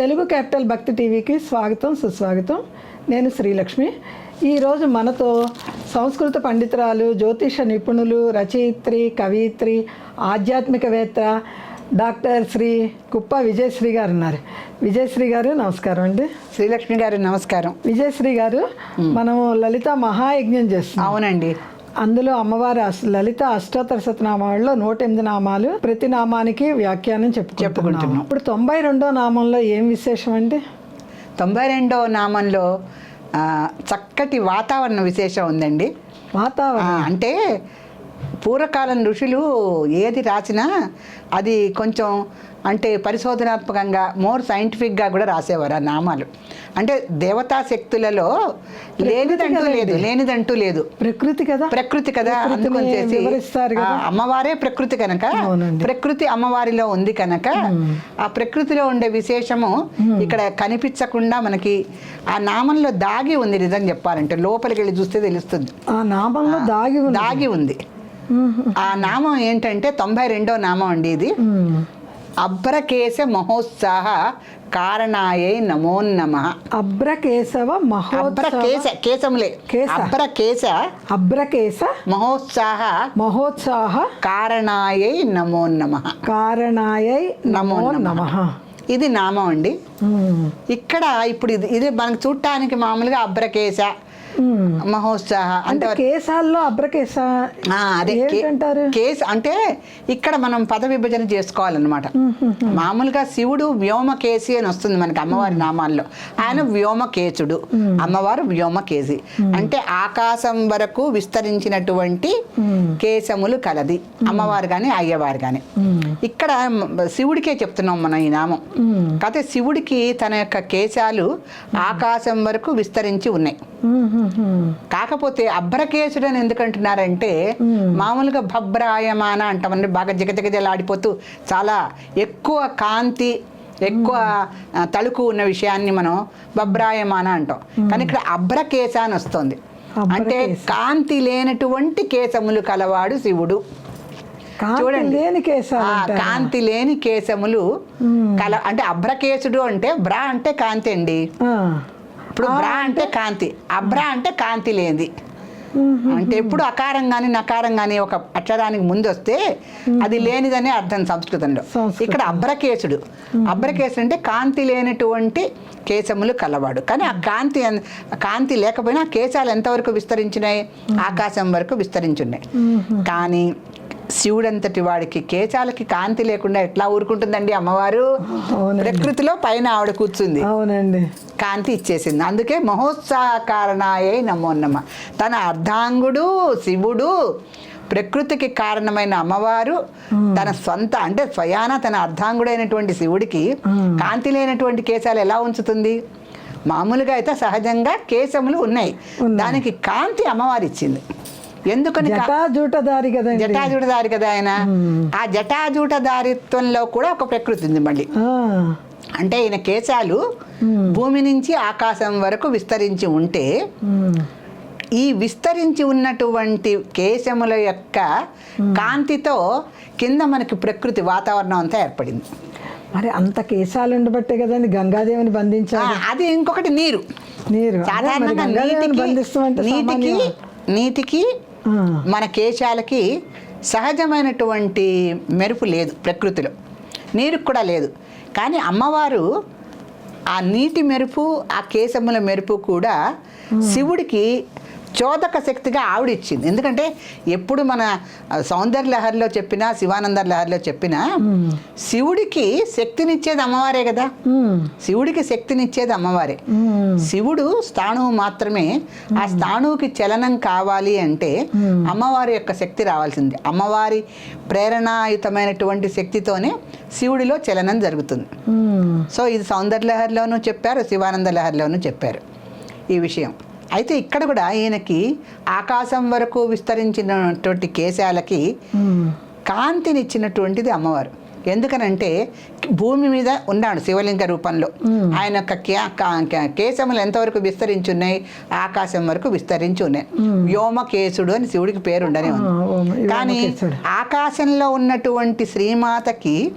Telugu capital భక్తి టీవీకి స్వాగతం సుస్వాగతం. నేను శ్రీలక్ష్మి. ఈరోజు మనతో సంస్కృత పండితురాలు జ్యోతిష నిపుణులు రచయిత్రి కవయిత్రి ఆధ్యాత్మికవేత్త డాక్టర్ శ్రీ కుప్ప విజయశ్రీ గారు ఉన్నారు విజయశ్రీ గారు నమస్కారం అండి. శ్రీలక్ష్మి గారు నమస్కారం. విజయశ్రీ గారు మనము లలిత మహాయజ్ఞం చేస్తున్నాం. అవునండి. అందులో అమ్మవారి అస్- లలిత అష్టోత్తర శతనామాల్లో నూట ఎనిమిది నామాలు ప్రతి నామానికి వ్యాఖ్యానం చెప్పుకుంటున్నాం చెప్పుకుంటున్నాం. ఇప్పుడు తొంభై రెండో నామంలో ఏం విశేషం అండి? తొంభై రెండవ నామంలో చక్కటి వాతావరణ విశేషం ఉందండి. వాతావరణం? అంటే పూర్వకాలం ఋషులు ఏది రాసినా అది కొంచెం అంటే పరిశోధనాత్మకంగా మోర్ సైంటిఫిక్గా కూడా రాసేవారు ఆ నామాలు. అంటే దేవతా శక్తులలో లేనిదంటూ లేదు లేనిదంటూ లేదు. ప్రకృతి కదా? ప్రకృతి కదా అందుకొని చేసి అమ్మవారే ప్రకృతి కనుక. ప్రకృతి అమ్మవారిలో ఉంది కనుక ఆ ప్రకృతిలో ఉండే విశేషము ఇక్కడ కనిపించకుండా మనకి ఆ నామంలో దాగి ఉంది నిజం చెప్పాలంటే లోపలికి వెళ్ళి చూస్తే తెలుస్తుంది. ఆ నామంలో దాగి ఉంది. దాగి ఉంది. ఆ నామం ఏంటంటే తొంభై రెండో నామం అండి ఇది. అభ్రకేశ మహోత్సాహ కారణాయై నమో నమ. అభ్రకేశవ అభ్రకేశ కేశములే కేశ. అభ్రకేశ అభ్రకేశ మహోత్సాహ మహోత్సాహ కారణాయై నమో నమ. కారణాయై నమో నమో నమ. ఇది నామం అండి. ఇక్కడ ఇప్పుడు ఇది ఇది మనకు చూడటానికి మామూలుగా అభ్రకేశ మహోత్సాహ అంటే కేసాల్లో అదే ఏంటంటారు? కేసు అంటే ఇక్కడ మనం పద విభజన చేసుకోవాలన్నమాట. మామూలుగా శివుడు వ్యోమకేసి అని వస్తుంది మనకి అమ్మవారి నామాల్లో. ఆయన వ్యోమకేశుడు అమ్మవారు వ్యోమకేసి అంటే ఆకాశం వరకు విస్తరించినటువంటి కేశములు కలది. అమ్మవారు కానీ అయ్యవారు కానీ ఇక్కడ శివుడికే చెప్తున్నాం మనం ఈ నామం. కాకపోతే శివుడికి తన యొక్క కేశాలు ఆకాశం వరకు విస్తరించి ఉన్నాయి. కాకపోతే అభ్రకేశుడు అని ఎందుకు అంటున్నారంటే మామూలుగా భబ్రాయమాన అంటామండి బాగా జగజగజలాడిపోతూ చాలా ఎక్కువ కాంతి ఎక్కువ ఆ, తళుకు ఉన్న విషయాన్ని మనం బబ్రాయమాన అంటాం. కానీ ఇక్కడ అభ్రకేశ అని వస్తుంది. అంటే. కాంతి లేనటువంటి కేశములు కలవాడు శివుడు. కాంతి చూడండి. లేని? కాంతి లేని కేశములు కల అంటే అభ్రకేశుడు అంటే బ్రా అంటే కాంతి అండి. ఇప్పుడు బ్రా అంటే కాంతి. అబ్రా అంటే కాంతి లేనిది. అంటే ఎప్పుడు అకారం కానీ నకారం కానీ ఒక అక్షరానికి ముందు వస్తే అది లేనిదని అర్థం సంస్కృతంలో. సంస్కృతం. ఇక్కడ అభ్రకేశుడు. అభ్రకేశుడు అంటే కాంతి లేనటువంటి కేశములు కలవాడు. కానీ ఆ కాంతి కాంతి లేకపోయినా ఆ కేశాలు ఎంతవరకు విస్తరించినాయి? ఆకాశం వరకు విస్తరించున్నాయి. కానీ శివుడంతటి వాడికి కేశాలకి కాంతి లేకుండా ఎట్లా ఊరుకుంటుందండి అమ్మవారు. ప్రకృతిలో పైన ఆవిడ కూర్చుంది. అవునండి. కాంతి ఇచ్చేసింది. అందుకే మహోత్సాహ కారణాయే నమో నమ. తన అర్ధాంగుడు శివుడు ప్రకృతికి కారణమైన అమ్మవారు తన సొంత అంటే స్వయాన తన అర్ధాంగుడైనటువంటి శివుడికి కాంతి లేనటువంటి కేశాలు ఎలా ఉంచుతుంది? మామూలుగా అయితే సహజంగా కేశములు ఉన్నాయి. దానికి కాంతి అమ్మవారు ఇచ్చింది ఎందుకని జటాజూటదారి కదండి. జటాజూటదారి కదా ఆయన? ఆ జటాజూటదారిత్వంలో కూడా ఒక ప్రకృతి ఉంది మళ్ళీ. అంటే ఈయన కేశాలు భూమి నుంచి ఆకాశం వరకు విస్తరించి ఉంటే. ఈ విస్తరించి ఉన్నటువంటి కేశముల యొక్క కాంతితో కింద మనకి ప్రకృతి వాతావరణం అంతా ఏర్పడింది. మరి అంత కేశాలు ఉండబట్టే కదండి గంగాదేవిని ఆ, బంధించారు అది ఇంకొకటి నీరు. నీరు. సాధారణంగా నీటికి నీటికి. మన కేశాలకి సహజమైనటువంటి మెరుపు లేదు ప్రకృతిలో. నీరుకు కూడా లేదు. కానీ అమ్మవారు ఆ నీటి మెరుపు ఆ కేశముల మెరుపు కూడా శివుడికి చోదక శక్తిగా ఆవిడిచ్చింది. ఎందుకంటే ఎప్పుడు మన సౌందర్య లహరిలో చెప్పినా శివానంద లహరిలో చెప్పినా శివుడికి శక్తినిచ్చేది అమ్మవారే కదా. శివుడికి శక్తినిచ్చేది అమ్మవారే. శివుడు స్థాణువు మాత్రమే ఆ స్థాణువుకి చలనం కావాలి అంటే అమ్మవారి యొక్క శక్తి రావాల్సింది. అమ్మవారి ప్రేరణాయుతమైనటువంటి శక్తితోనే శివుడిలో చలనం జరుగుతుంది. సో ఇది సౌందర్య లహరిలోనూ చెప్పారు శివానంద లహరిలోనూ చెప్పారు. ఈ విషయం. అయితే ఇక్కడ కూడా ఈయనకి ఆకాశం వరకు విస్తరించినటువంటి కేశాలకి. కాంతినిచ్చినటువంటిది అమ్మవారు. ఎందుకనంటే భూమి మీద ఉన్నాడు శివలింగ రూపంలో. ఆయన యొక్క కేశములు ఎంతవరకు విస్తరించి ఆకాశం వరకు విస్తరించి ఉన్నాయి. వ్యోమకేశుడు అని శివుడికి పేరు ఉండనే ఉంది. కానీ. ఆకాశంలో ఉన్నటువంటి శ్రీమాతకి.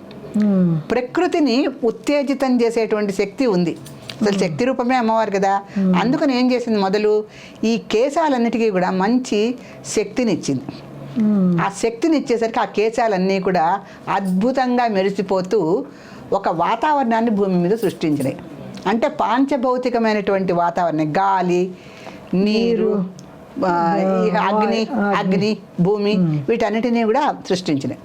ప్రకృతిని ఉత్తేజితం చేసేటువంటి శక్తి ఉంది. అసలు శక్తి రూపమే అమ్మవారు కదా. అందుకని ఏం చేసింది మొదలు? ఈ కేశాలన్నిటికీ కూడా మంచి శక్తినిచ్చింది. ఆ శక్తిని ఇచ్చేసరికి ఆ కేశాలన్నీ కూడా అద్భుతంగా మెరిసిపోతూ ఒక వాతావరణాన్ని భూమి మీద సృష్టించినాయి. అంటే పాంచభౌతికమైనటువంటి వాతావరణం. గాలి నీరు అగ్ని అగ్ని. భూమి వీటన్నిటినీ కూడా సృష్టించినాయి.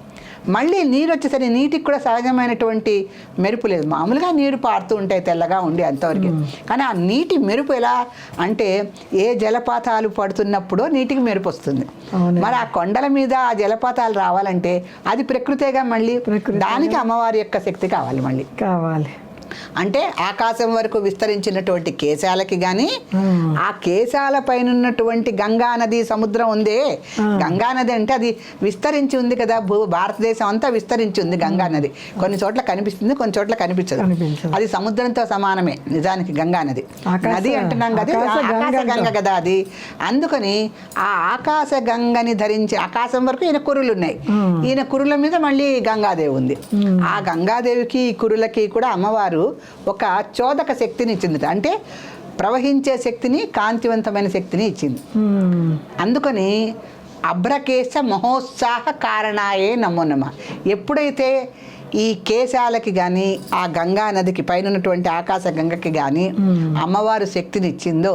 మళ్ళీ నీరు వచ్చేసరికి నీటికి కూడా సహజమైనటువంటి మెరుపు లేదు. మామూలుగా నీరు పారుతూ ఉంటాయి తెల్లగా ఉండి అంతవరకు. కానీ ఆ నీటి మెరుపు ఎలా అంటే ఏ జలపాతాలు పడుతున్నప్పుడో నీటికి మెరుపు వస్తుంది. మరి ఆ కొండల మీద ఆ జలపాతాలు రావాలంటే అది ప్రకృతేగా మళ్ళీ. దానికి అమ్మవారి యొక్క శక్తి కావాలి మళ్ళీ. కావాలి. అంటే ఆకాశం వరకు విస్తరించినటువంటి కేశాలకి గాని ఉమ్. ఆ కేశాల పైన ఉన్నటువంటి గంగా నది సముద్రం ఉందే. గంగా నది అంటే అది విస్తరించి ఉంది కదా భూ భారతదేశం అంతా విస్తరించి ఉంది గంగా నది. కొన్ని చోట్ల కనిపిస్తుంది కొన్ని చోట్ల కనిపించదు. అది సముద్రంతో సమానమే నిజానికి గంగా నది. నది అంటున్నాం కదా ఆకాశ గంగ. కదా అది. అందుకని ఆ ఆకాశ గంగని ధరించి ఆకాశం వరకు ఈయన కురులు ఉన్నాయి. ఈయన కురుల మీద మళ్ళీ గంగాదేవి ఉంది. ఆ గంగాదేవికి ఈ కురులకి కూడా అమ్మవారు ఒక చోదక శక్తిని ఇచ్చింది అంటే ప్రవహించే శక్తిని కాంతివంతమైన శక్తిని ఇచ్చింది. ఉమ్. అందుకని అభ్రకేశ మహోత్సాహ కారణాయే నమో నమ. ఎప్పుడైతే ఈ కేశాలకి కానీ ఆ గంగా నదికి పైన ఉన్నటువంటి ఆకాశ గంగకి కానీ అమ్మవారు శక్తిని ఇచ్చిందో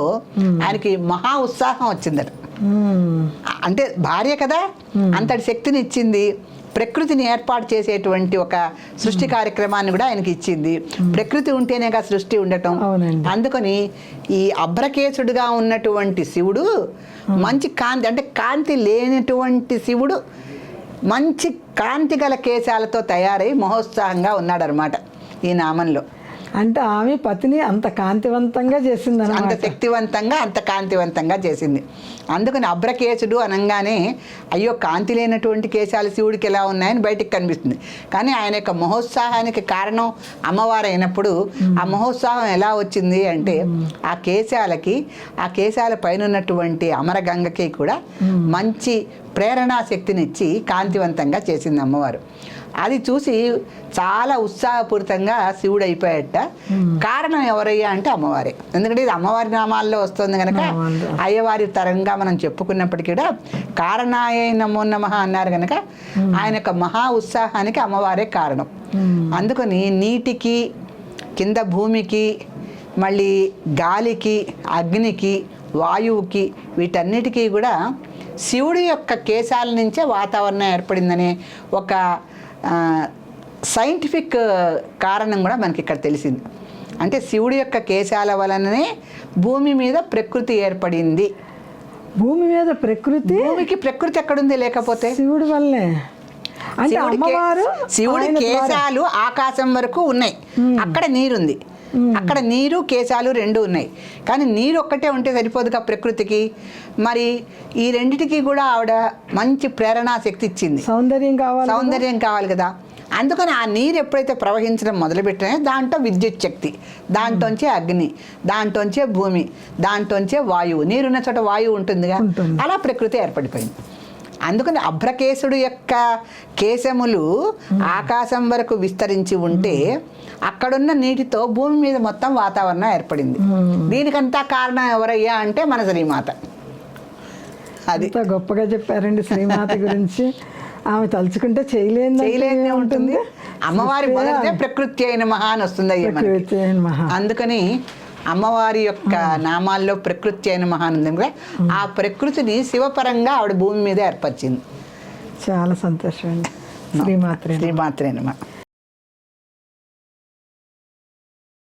ఆయనకి మహా ఉత్సాహం వచ్చిందట. అంటే భార్య కదా అంతటి శక్తిని ఇచ్చింది. ప్రకృతిని ఏర్పాటు చేసేటువంటి ఒక సృష్టి కార్యక్రమాన్ని కూడా ఆయనకి ఇచ్చింది. ప్రకృతి ఉంటేనేగా సృష్టి ఉండటం. అందుకని ఈ అభ్రకేశుడుగా ఉన్నటువంటి శివుడు మంచి కాంతి అంటే కాంతి లేనటువంటి శివుడు మంచి కాంతి గల కేశాలతో తయారై మహోత్సాహంగా ఉన్నాడనమాట ఈ నామంలో. అంటే ఆమె పతిని అంత కాంతివంతంగా చేసింది అంత శక్తివంతంగా అంత కాంతివంతంగా చేసింది. అందుకని అభ్రకేశుడు అనగానే అయ్యో కాంతి లేనటువంటి కేశాలు శివుడికి ఎలా ఉన్నాయని బయటికి కనిపిస్తుంది. కానీ ఆయన యొక్క మహోత్సాహానికి కారణం అమ్మవారు అయినప్పుడు ఆ మహోత్సాహం ఎలా వచ్చింది అంటే ఆ కేశాలకి ఆ కేశాల పైన ఉన్నటువంటి అమరగంగకి కూడా మంచి ప్రేరణా శక్తినిచ్చి కాంతివంతంగా చేసింది అమ్మవారు. అది చూసి చాలా ఉత్సాహపూరితంగా శివుడు అయిపోయాట కారణం ఎవరయ్యా అంటే అమ్మవారే. ఎందుకంటే ఇది అమ్మవారి నామాల్లో వస్తుంది కనుక. అయ్యవారి తరంగా మనం చెప్పుకున్నప్పటికీ కూడా కారణాయ నమో నమ అన్నారు కనుక ఆయన యొక్క మహా ఉత్సాహానికి అమ్మవారే కారణం. అందుకని నీటికి కింద భూమికి మళ్ళీ గాలికి అగ్నికి వాయువుకి వీటన్నిటికీ కూడా శివుడి యొక్క కేశాల నుంచే వాతావరణం ఏర్పడిందనే ఒక సైంటిఫిక్ కారణం కూడా మనకి ఇక్కడ తెలిసింది. అంటే శివుడి యొక్క కేశాల వలననే భూమి మీద ప్రకృతి ఏర్పడింది. భూమి మీద ప్రకృతి? భూమికి ప్రకృతి ఎక్కడుంది లేకపోతే? శివుడి వల్లే అంటే అమ్మవారు శివుడి కేశాలు ఆకాశం వరకు ఉన్నాయి. అక్కడ నీరుంది. అక్కడ నీరు కేశాలు రెండు ఉన్నాయి. కానీ నీరు ఒక్కటే ఉంటే సరిపోదుగా ప్రకృతికి? మరి ఈ రెండిటికి కూడా ఆవిడ మంచి ప్రేరణా శక్తి ఇచ్చింది. సౌందర్యం కావాలి? సౌందర్యం కావాలి కదా? అందుకని ఆ నీరు ఎప్పుడైతే ప్రవహించడం మొదలుపెట్టినాయో దాంట్లో విద్యుత్ శక్తి దాంట్లోంచే అగ్ని దాంట్లోంచే భూమి దాంట్లోంచే వాయువు. నీరున్న చోట వాయువు ఉంటుందిగా. ఉంటుంది. అలా ప్రకృతి ఏర్పడిపోయింది. అందుకని అభ్రకేశుడు యొక్క కేశములు ఆకాశం వరకు విస్తరించి ఉంటే అక్కడున్న నీటితో భూమి మీద మొత్తం వాతావరణం ఏర్పడింది. దీనికంతా కారణం ఎవరయ్యా అంటే మన శ్రీమాత. అది. గొప్పగా చెప్పారండి శ్రీమాత గురించి. ఆమె తలుచుకుంటే చేయలేని చేయలేనే ఉంటుంది. అమ్మవారి మొదటిదే ప్రకృతి అయిన మహా అని వస్తుంది అందుకని అమ్మవారి యొక్క నామాల్లో ప్రకృతి అయిన మహాన్ ఉంది కదా ఆ ప్రకృతిని శివపరంగా ఆవిడ భూమి మీద ఏర్పరిచింది. చాలా సంతోషం అండి. శ్రీమాత్రే శ్రీమాత్రేనమా